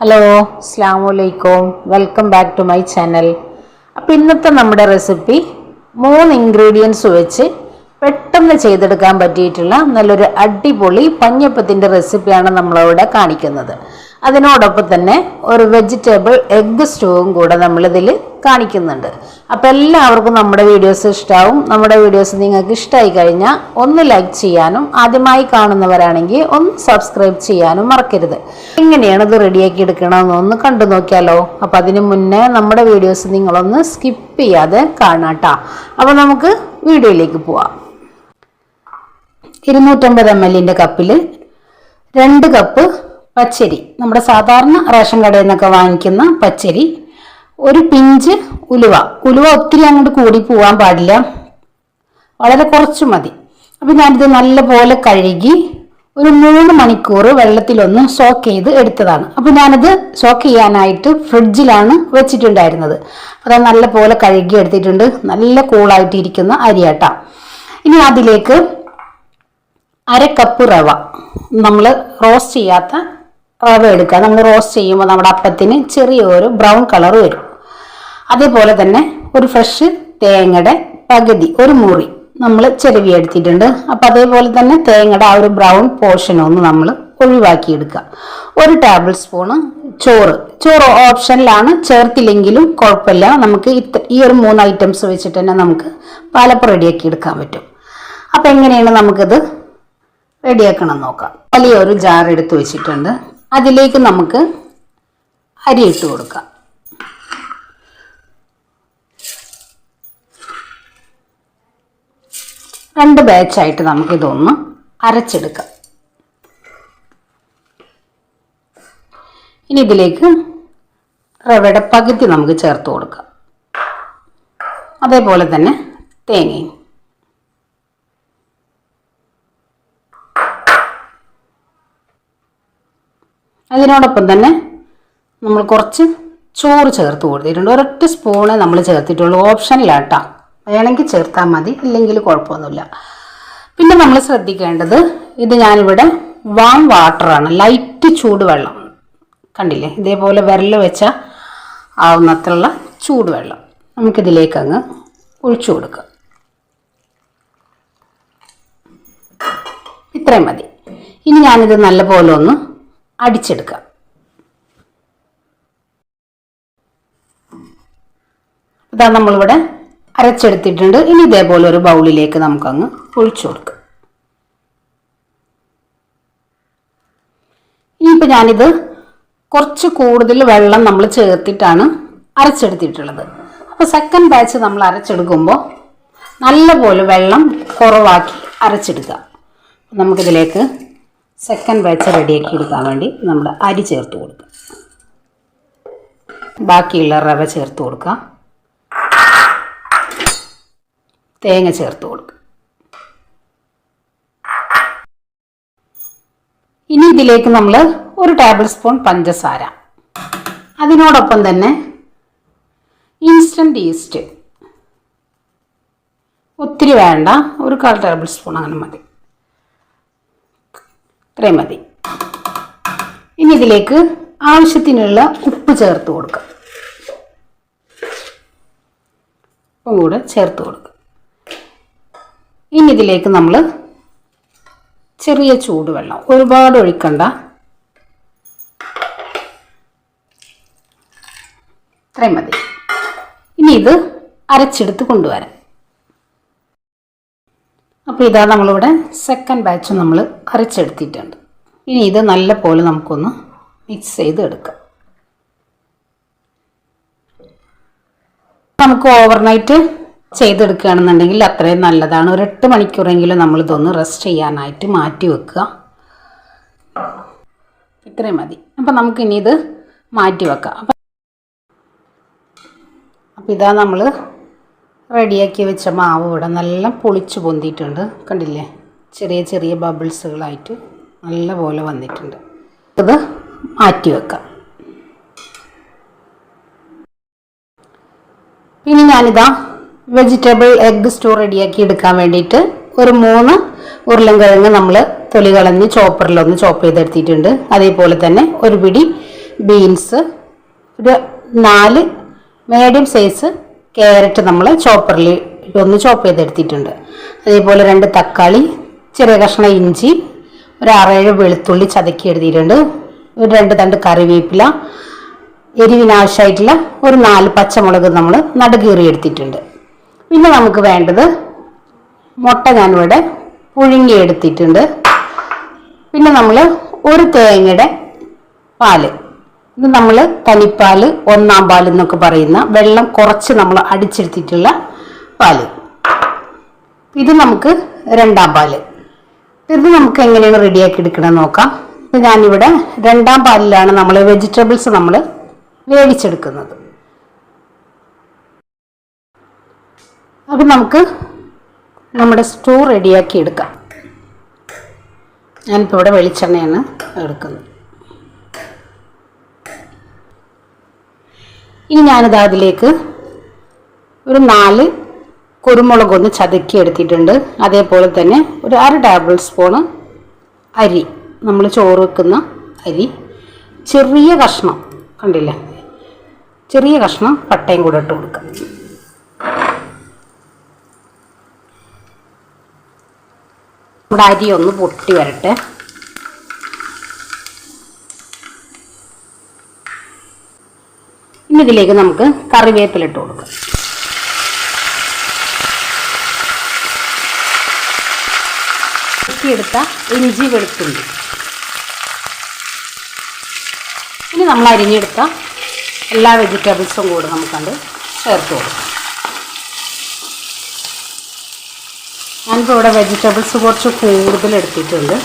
Hello അസ്സാം വലൈക്കും welcome back to my channel അപ്പോൾ ഇന്നത്തെ നമ്മുടെ റെസിപ്പി മൂന്ന് ഇൻഗ്രീഡിയൻസ് വെച്ച് പെട്ടെന്ന് ചെയ്തെടുക്കാൻ പറ്റിയിട്ടുള്ള നല്ലൊരു അടിപൊളി പഞ്ഞപ്പത്തിന്റെ റെസിപ്പിയാണ് നമ്മളവിടെ കാണിക്കുന്നത്. അതിനോടൊപ്പം തന്നെ ഒരു വെജിറ്റബിൾ എഗ്ഗ് സ്റ്റൂവും കൂടെ നമ്മളിതിൽ കാണിക്കുന്നുണ്ട്. അപ്പോൾ എല്ലാവർക്കും നമ്മുടെ വീഡിയോസ് ഇഷ്ടമാവും നമ്മുടെ വീഡിയോസ് നിങ്ങൾക്ക് ഇഷ്ടമായി കഴിഞ്ഞാൽ ഒന്ന് ലൈക്ക് ചെയ്യാനും ആദ്യമായി കാണുന്നവരാണെങ്കിൽ ഒന്ന് സബ്സ്ക്രൈബ് ചെയ്യാനും മറക്കരുത്. എങ്ങനെയാണ് ഇത് റെഡിയാക്കി എടുക്കണമെന്ന് ഒന്ന് കണ്ടു നോക്കിയാലോ. അപ്പം അതിന് മുന്നേ നമ്മുടെ വീഡിയോസ് നിങ്ങളൊന്ന് സ്കിപ്പ് ചെയ്യാതെ കാണാട്ടാ. അപ്പോൾ നമുക്ക് വീഡിയോയിലേക്ക് പോവാം. ഇരുന്നൂറ്റമ്പത് എം എല്ലിന്റെ കപ്പിൽ രണ്ട് കപ്പ് പച്ചരി. നമ്മുടെ സാധാരണ റേഷൻ കടയിൽ നിന്നൊക്കെ വാങ്ങിക്കുന്ന പച്ചരി. ഒരു പിഞ്ച് ഉലുവ. ഉലുവ ഒത്തിരി അങ്ങോട്ട് കൂടി പോകാൻ പാടില്ല. വളരെ കുറച്ച് മതി. അപ്പം ഞാനിത് നല്ലപോലെ കഴുകി ഒരു മൂന്ന് മണിക്കൂർ വെള്ളത്തിലൊന്ന് സോക്ക് ചെയ്ത് എടുത്തതാണ്. അപ്പം ഞാനത് സോക്ക് ചെയ്യാനായിട്ട് ഫ്രിഡ്ജിലാണ് വെച്ചിട്ടുണ്ടായിരുന്നത്. അത് നല്ലപോലെ കഴുകി എടുത്തിട്ടുണ്ട്. നല്ല കൂളായിട്ടിരിക്കുന്ന അരിയാട്ട. ഇനി അതിലേക്ക് അര കപ്പ് റവ. നമ്മൾ റോസ്റ്റ് ചെയ്യാത്ത റവ എടുക്കുക. നമ്മൾ റോസ്റ്റ് ചെയ്യുമ്പോൾ നമ്മുടെ അപ്പത്തിന് ചെറിയൊരു ബ്രൗൺ കളർ വരും. അതേപോലെ തന്നെ ഒരു ഫ്രഷ് തേങ്ങയുടെ പകുതി ഒരു മുറി നമ്മൾ ചെരുവി എടുത്തിട്ടുണ്ട്. അപ്പം അതേപോലെ തന്നെ തേങ്ങയുടെ ആ ഒരു ബ്രൗൺ പോർഷൻ ഒന്ന് നമ്മൾ ഒഴിവാക്കിയെടുക്കുക. ഒരു ടേബിൾ സ്പൂണ് ചോറ്. ചോറ് ഓപ്ഷനിലാണ് ചേർത്തില്ലെങ്കിലും കുഴപ്പമില്ല. നമുക്ക് ഇത്ര ഈ ഒരു മൂന്ന് ഐറ്റംസ് വെച്ചിട്ട് തന്നെ നമുക്ക് പാലപ്പം റെഡിയാക്കി എടുക്കാൻ പറ്റും. അപ്പം എങ്ങനെയാണ് നമുക്കിത് റെഡിയാക്കണം നോക്കാം. വലിയൊരു ജാർ എടുത്ത് വെച്ചിട്ടുണ്ട്. അതിലേക്ക് നമുക്ക് അരി ഇട്ട് കൊടുക്കാം. രണ്ട് ബാച്ചായിട്ട് നമുക്കിതൊന്ന് അരച്ചെടുക്കാം. ഇനി ഇതിലേക്ക് റവയുടെ പകുതി നമുക്ക് ചേർത്ത് കൊടുക്കാം. അതേപോലെ തന്നെ തേങ്ങയും. അതിനോടൊപ്പം തന്നെ നമ്മൾ കുറച്ച് ചോറ് ചേർത്ത് കൊടുത്തിട്ടുണ്ട് ഒരൊറ്റ സ്പൂണ് നമ്മൾ ചേർത്തിട്ടുള്ളൂ. ഓപ്ഷനിലാട്ടാ വേണമെങ്കിൽ ചേർത്താൽ മതി ഇല്ലെങ്കിൽ കുഴപ്പമൊന്നുമില്ല. പിന്നെ നമ്മൾ ശ്രദ്ധിക്കേണ്ടത് ഇത് ഞാനിവിടെ വാം വാട്ടറാണ് ലൈറ്റ് ചൂടുവെള്ളം. കണ്ടില്ലേ? ഇതേപോലെ വിരൽ വെച്ച ആവുന്നത്രയുള്ള ചൂടുവെള്ളം. നമുക്കിതിലേക്ക് അങ്ങ് ഒഴിച്ചു കൊടുക്കാം. ഇത്രയും മതി. ഇനി ഞാനിത് നല്ലപോലെ ഒന്ന് അടിച്ചെടുക്കാം ഇതാ നമ്മളിവിടെ അരച്ചെടുത്തിട്ടുണ്ട്. ഇനി ഇതേപോലെ ഒരു ബൗളിലേക്ക് നമുക്കങ്ങ് ഒഴിച്ചു കൊടുക്കുക ഇനിയിപ്പോൾ ഞാനിത് കുറച്ച് കൂടുതൽ വെള്ളം നമ്മൾ ചേർത്തിട്ടാണ് അരച്ചെടുത്തിട്ടുള്ളത്. അപ്പോൾ സെക്കൻഡ് ബാച്ച് നമ്മൾ അരച്ചെടുക്കുമ്പോൾ നല്ലപോലെ വെള്ളം കുറവാക്കി അരച്ചെടുക്കുക നമുക്കിതിലേക്ക് സെക്കൻഡ് ബാച്ച് റെഡിയാക്കി എടുക്കാൻ വേണ്ടി നമ്മൾ അരി ചേർത്ത് കൊടുക്കുക ബാക്കിയുള്ള റവ ചേർത്ത് കൊടുക്കുക തേങ്ങ ചേർത്ത് കൊടുക്കുക ഇനി ഇതിലേക്ക് നമ്മൾ ഒരു ടേബിൾ സ്പൂൺ പഞ്ചസാര. അതിനോടൊപ്പം തന്നെ ഇൻസ്റ്റന്റ് ഈസ്റ്റ് ഒത്തിരി വേണ്ട ഒരു കാൽ ടേബിൾ സ്പൂൺ അങ്ങനെ മതി. ഇത്രയും മതി. ഇനി ഇതിലേക്ക് ആവശ്യത്തിനുള്ള ഉപ്പ് ചേർത്ത് കൊടുക്കുക ഉപ്പും കൂടെ ചേർത്ത് കൊടുക്കുക ഇനി ഇതിലേക്ക് നമ്മൾ ചെറിയ ചൂടുവെള്ളം ഒരുപാട് ഒഴിക്കണ്ട. ഇത്രയും മതി. ഇനി ഇത് അരച്ചെടുത്ത് കൊണ്ടുവരാം. അപ്പോൾ ഇതാ നമ്മളിവിടെ സെക്കൻഡ് ബാച്ച് നമ്മൾ അരച്ചെടുത്തിട്ടുണ്ട്. ഇനി ഇത് നല്ല പോലെ നമുക്കൊന്ന് മിക്സ് ചെയ്ത് എടുക്കാം. നമുക്ക് ഓവർനൈറ്റ് ചെയ്തെടുക്കുകയാണെന്നുണ്ടെങ്കിൽ അത്രയും നല്ലതാണ്. ഒരു എട്ട് മണിക്കൂറെങ്കിലും നമ്മളിതൊന്ന് റെസ്റ്റ് ചെയ്യാനായിട്ട് മാറ്റി വെക്കുക. ഇത്രയും മതി. അപ്പം നമുക്കിനി ഇത് മാറ്റി വെക്കാം. അപ്പം അപ്പം ഇതാ നമ്മൾ റെഡിയാക്കി വെച്ച മാവ് ഇവിടെ നല്ല പൊളിച്ച് പൊന്തിയിട്ടുണ്ട്. കണ്ടില്ലേ? ചെറിയ ചെറിയ ബബിൾസുകളായിട്ട് നല്ല പോലെ വന്നിട്ടുണ്ട്. ഇത് മാറ്റി വെക്കാം. പിന്നെ ഞാനിതാ വെജിറ്റബിൾ എഗ്ഗ് സ്റ്റോർ റെഡിയാക്കി എടുക്കാൻ വേണ്ടിയിട്ട് ഒരു മൂന്ന് ഉരുളൻകിഴങ്ങ് നമ്മൾ തൊലി കളഞ്ഞ് ചോപ്പറിലൊന്ന് ചോപ്പ് ചെയ്തെടുത്തിട്ടുണ്ട്. അതേപോലെ തന്നെ ഒരു പിടി ബീൻസ് ഒരു നാല് മീഡിയം സൈസ് ക്യാരറ്റ് നമ്മൾ ചോപ്പറിൽ ഒന്ന് ചോപ്പ് ചെയ്തെടുത്തിട്ടുണ്ട്. അതേപോലെ രണ്ട് തക്കാളി ചെറിയ കഷ്ണ ഇഞ്ചി ഒരു ആറേഴ് വെളുത്തുള്ളി ചതക്കി എഴുതിയിട്ടുണ്ട് ഒരു രണ്ട് തണ്ട് കറിവേപ്പില എരിവിനാവശ്യമായിട്ടുള്ള ഒരു നാല് പച്ചമുളക് നമ്മൾ നടുകീറി എടുത്തിട്ടുണ്ട് പിന്നെ നമുക്ക് വേണ്ടത് മുട്ട ഞാനിവിടെ പുഴുങ്ങി എടുത്തിട്ടുണ്ട് പിന്നെ നമ്മൾ ഒരു തേങ്ങയുടെ പാൽ ഇത് നമ്മൾ തനിപ്പാൽ ഒന്നാം പാൽ എന്നൊക്കെ പറയുന്ന വെള്ളം കുറച്ച് നമ്മൾ അടിച്ചെടുത്തിട്ടുള്ള പാൽ. ഇത് നമുക്ക് രണ്ടാം പാൽ. ഇത് നമുക്ക് എങ്ങനെയാണ് റെഡിയാക്കി എടുക്കണം നോക്കാം. ഇത് ഞാനിവിടെ രണ്ടാം പാലിലാണ് നമ്മൾ വെജിറ്റബിൾസ് നമ്മൾ വേവിച്ചെടുക്കുന്നത്. അപ്പം നമുക്ക് നമ്മുടെ സ്റ്റൂ റെഡിയാക്കി എടുക്കാം. ഞാനിപ്പോൾ ഇവിടെ വെളിച്ചെണ്ണയാണ് എടുക്കുന്നത്. ഇനി ഞാനിത് അതിലേക്ക് ഒരു നാല് കുരുമുളക് ഒന്ന് ചതുക്കി എടുത്തിട്ടുണ്ട്. അതേപോലെ തന്നെ ഒരു അര ടേബിൾ സ്പൂണ് അരി. നമ്മൾ ചോറ് വെക്കുന്ന അരി. ചെറിയ കഷ്ണം കണ്ടില്ലേ? ചെറിയ കഷ്ണം പട്ടയും കൂടെ ഇട്ട് കൊടുക്കാം. നമ്മുടെ അരി ഒന്ന് പൊട്ടി വരട്ടെ. ഇനി ഇതിലേക്ക് നമുക്ക് കറിവേപ്പില ഇട്ട് കൊടുക്കാം. എടുത്ത ഇഞ്ചി വെളുത്തുള്ളി. ഇനി നമ്മൾ അരിഞ്ഞെടുത്ത എല്ലാ വെജിറ്റബിൾസും കൂടെ നമുക്കത് ചേർത്ത് കൊടുക്കാം. ഞാനിപ്പോൾ ഇവിടെ വെജിറ്റബിൾസ് കുറച്ച് കൂടുതൽ എടുത്തിട്ടുണ്ട്.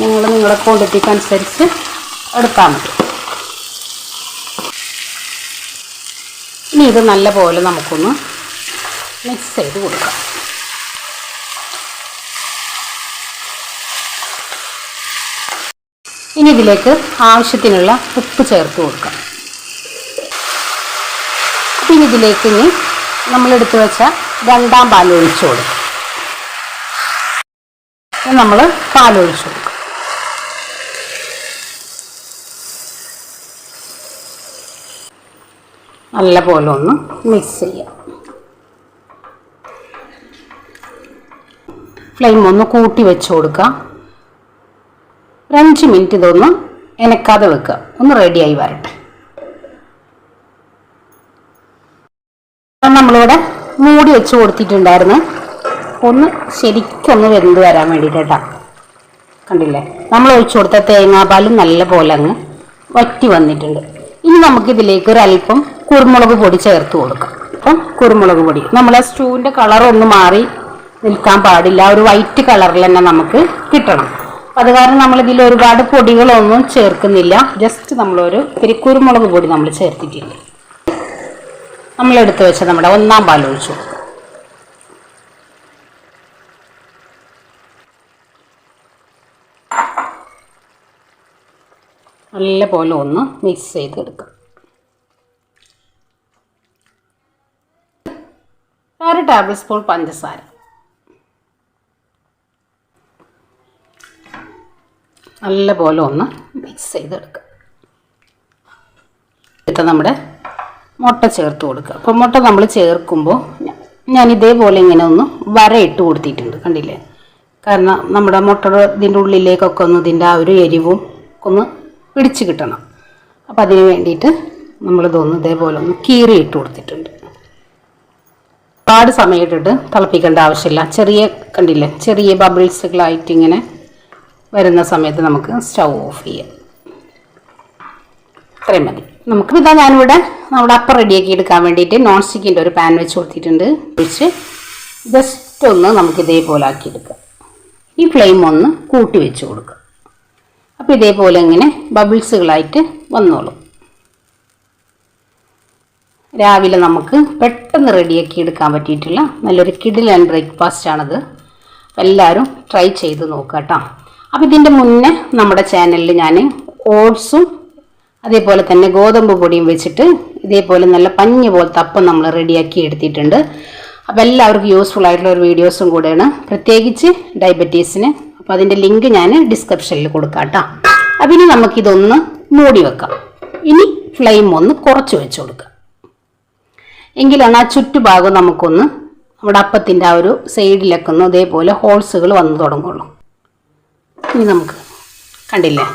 നിങ്ങൾ നിങ്ങളുടെ ക്വാണ്ടിറ്റിക്ക് അനുസരിച്ച് എടുത്താൽ മതി. ഇനി ഇത് നല്ല പോലെ നമുക്കൊന്ന് മിക്സ് ചെയ്ത് കൊടുക്കാം. ഇനി ഇതിലേക്ക് ആവശ്യത്തിനുള്ള ഉപ്പ് ചേർത്ത് കൊടുക്കാം. പിന്നെ ഇതിലേക്ക് ഇനി നമ്മളെടുത്ത് വെച്ച രണ്ടാം പാൽ ഒഴിച്ചു കൊടുക്കും. നമ്മൾ പാലൊഴിച്ചു കൊടുക്കും. നല്ല പോലെ ഒന്ന് മിക്സ് ചെയ്യാം. ഫ്ലെയിം ഒന്ന് കൂട്ടി വെച്ച് കൊടുക്കാം ഒരു അഞ്ച് മിനിറ്റ് ഇതൊന്ന് എനക്കാതെ വെക്കുക. ഒന്ന് റെഡിയായി വരട്ടെ. നമ്മളിവിടെ മൂടി വെച്ച് കൊടുത്തിട്ടുണ്ടായിരുന്നു. ഒന്ന് ശരിക്കൊന്ന് വെന്ത് വരാൻ വേണ്ടിയിട്ടാ കണ്ടില്ലേ? നമ്മൾ ഒഴിച്ചു കൊടുത്ത തേങ്ങാപാലും നല്ല പോലെ അങ്ങ് വറ്റി വന്നിട്ടുണ്ട്. ഇനി നമുക്കിതിലേക്ക് ഒരല്പം കുരുമുളക് പൊടി ചേർത്ത് കൊടുക്കാം. അപ്പം കുരുമുളക് പൊടി. നമ്മളെ സ്റ്റൂവിന്റെ കളർ ഒന്ന് മാറി നിൽക്കാൻ പാടില്ല. ഒരു വൈറ്റ് കളറിൽ തന്നെ നമുക്ക് കിട്ടണം. അത് കാരണം നമ്മളിതിൽ ഒരുപാട് പൊടികളൊന്നും ചേർക്കുന്നില്ല. ജസ്റ്റ് നമ്മളൊരു ഇത്തിരി കുരുമുളക് പൊടി നമ്മൾ ചേർത്തിട്ടുണ്ട്. നമ്മളെടുത്ത് വെച്ച നമ്മുടെ ഒന്നാം പാൽ ഒഴിച്ചു. നല്ല പോലെ ഒന്ന് മിക്സ് ചെയ്തെടുക്കാം. ഒരു ടേബിൾ സ്പൂൺ പഞ്ചസാര. നല്ലപോലെ ഒന്ന് മിക്സ് ചെയ്തെടുക്കുക. എന്നിട്ട് നമ്മുടെ മുട്ട ചേർത്ത് കൊടുക്കുക. അപ്പോൾ മുട്ട നമ്മൾ ചേർക്കുമ്പോൾ ഞാൻ ഇതേപോലെ ഇങ്ങനെ ഒന്ന് വര ഇട്ട് കൊടുത്തിട്ടുണ്ട്. കണ്ടില്ലേ? കാരണം നമ്മുടെ മുട്ടയുടെ ഇതിന്റെ ഉള്ളിലേക്കൊക്കെ ഒന്ന് ഇതിന്റെ ആ ഒരു എരിവും ഒന്ന് പിടിച്ച് കിട്ടണം. അപ്പോൾ അതിന് വേണ്ടിയിട്ട് നമ്മളിതൊന്ന് ഇതേപോലെ ഒന്ന് കീറി ഇട്ട് കൊടുത്തിട്ടുണ്ട്. ഒരുപാട് സമയം ഇട്ടിട്ട് തിളപ്പിക്കേണ്ട ആവശ്യമില്ല. ചെറിയ കണ്ടില്ലേ? ചെറിയ ബബിൾസുകളായിട്ട് ഇങ്ങനെ വരുന്ന സമയത്ത് നമുക്ക് സ്റ്റൗ ഓഫ് ചെയ്യാം. ഇത്രയും മതി. നമുക്ക് ഇതാ ഞാനിവിടെ നമ്മുടെ അപ്പം റെഡിയാക്കി എടുക്കാൻ വേണ്ടിയിട്ട് നോൺ സ്റ്റിക്കിന്റെ ഒരു പാൻ വെച്ച് കൊടുത്തിട്ടുണ്ട്. ഒഴിച്ച് ജസ്റ്റ് ഒന്ന് നമുക്ക് ഇതേപോലെ ആക്കിയെടുക്കാം ഈ ഫ്ലെയിം ഒന്ന് കൂട്ടി വെച്ച് കൊടുക്കുക അപ്പോൾ ഇതേപോലെ ഇങ്ങനെ ബബിൾസുകളായിട്ട് വന്നോളും. രാവിലെ നമുക്ക് പെട്ടെന്ന് റെഡിയാക്കി എടുക്കാൻ പറ്റിയിട്ടുള്ള നല്ലൊരു കിഡിലൻ ബ്രേക്ക്ഫാസ്റ്റ് ആണത്. എല്ലാവരും ട്രൈ ചെയ്ത് നോക്കുക കേട്ടോ. അപ്പോൾ ഇതിന്റെ മുന്നേ നമ്മുടെ ചാനലിൽ ഞാൻ ഓട്സും അതേപോലെ തന്നെ ഗോതമ്പ് പൊടിയും വെച്ചിട്ട് ഇതേപോലെ നല്ല പഞ്ഞ് പോലത്തെ അപ്പം നമ്മൾ റെഡിയാക്കി എടുത്തിട്ടുണ്ട്. അപ്പോൾ എല്ലാവർക്കും യൂസ്ഫുൾ ആയിട്ടുള്ള ഒരു വീഡിയോസും കൂടെയാണ്. പ്രത്യേകിച്ച് ഡയബറ്റീസിന് അപ്പോൾ അതിന്റെ ലിങ്ക് ഞാൻ ഡിസ്ക്രിപ്ഷനിൽ കൊടുക്കാം കേട്ടോ. അപ്പം ഇനി നമുക്കിതൊന്ന് മൂടി വെക്കാം. ഇനി ഫ്ലെയിം ഒന്ന് കുറച്ച് വെച്ച് കൊടുക്കാം. എങ്കിലാണ് ആ ചുറ്റുഭാഗം നമുക്കൊന്ന് നമ്മുടെ അപ്പത്തിന്റെ ആ ഒരു സൈഡിലൊക്കെ ഒന്ന് ഇതേപോലെ ഹോൾസുകൾ വന്നു തുടങ്ങുള്ളൂ. ഇനി നമുക്ക് കണ്ടില്ലേ?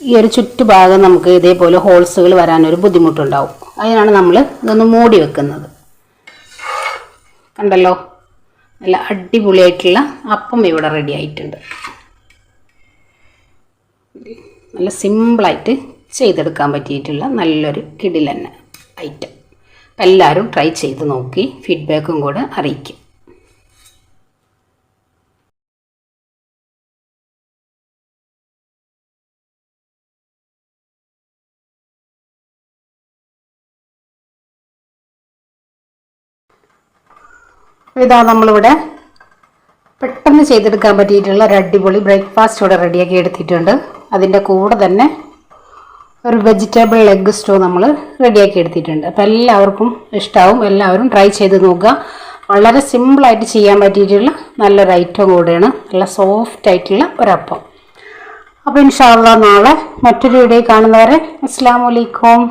ഈ ഒരു ചുറ്റുഭാഗം നമുക്ക് ഇതേപോലെ ഹോൾസുകൾ വരാനൊരു ബുദ്ധിമുട്ടുണ്ടാവും. അതിനാണ് നമ്മൾ ഇതൊന്ന് മൂടി വെക്കുന്നത്. കണ്ടല്ലോ? നല്ല അടിപൊളിയായിട്ടുള്ള അപ്പം ഇവിടെ റെഡി ആയിട്ടുണ്ട്. നല്ല സിമ്പിളായിട്ട് ചെയ്തെടുക്കാൻ പറ്റിയിട്ടുള്ള നല്ലൊരു കിടിലന്നെ ഐറ്റം അപ്പം എല്ലാവരും ട്രൈ ചെയ്ത് നോക്കി ഫീഡ്ബാക്കും കൂടെ അറിയിക്കും. ഇതാ നമ്മളിവിടെ പെട്ടെന്ന് ചെയ്തെടുക്കാൻ പറ്റിയിട്ടുള്ള ഒരു അടിപൊളി ബ്രേക്ക്ഫാസ്റ്റ് ഇവിടെ റെഡിയാക്കി എടുത്തിട്ടുണ്ട്. അതിന്റെ കൂടെ തന്നെ ഒരു വെജിറ്റബിൾ എഗ് സ്റ്റോ നമ്മൾ റെഡിയാക്കി എടുത്തിട്ടുണ്ട്. അപ്പോൾ എല്ലാവർക്കും ഇഷ്ടമാവും എല്ലാവരും ട്രൈ ചെയ്ത് നോക്കുക. വളരെ സിമ്പിളായിട്ട് ചെയ്യാൻ പറ്റിയിട്ടുള്ള നല്ലൊരു ഐറ്റം കൂടെയാണ്. നല്ല സോഫ്റ്റ് ആയിട്ടുള്ള ഒരപ്പം അപ്പോൾ ഇൻഷാല്ല നാളെ മറ്റൊരു വീഡിയോ കാണുന്നവരെ അസ്സാം വലൈക്കും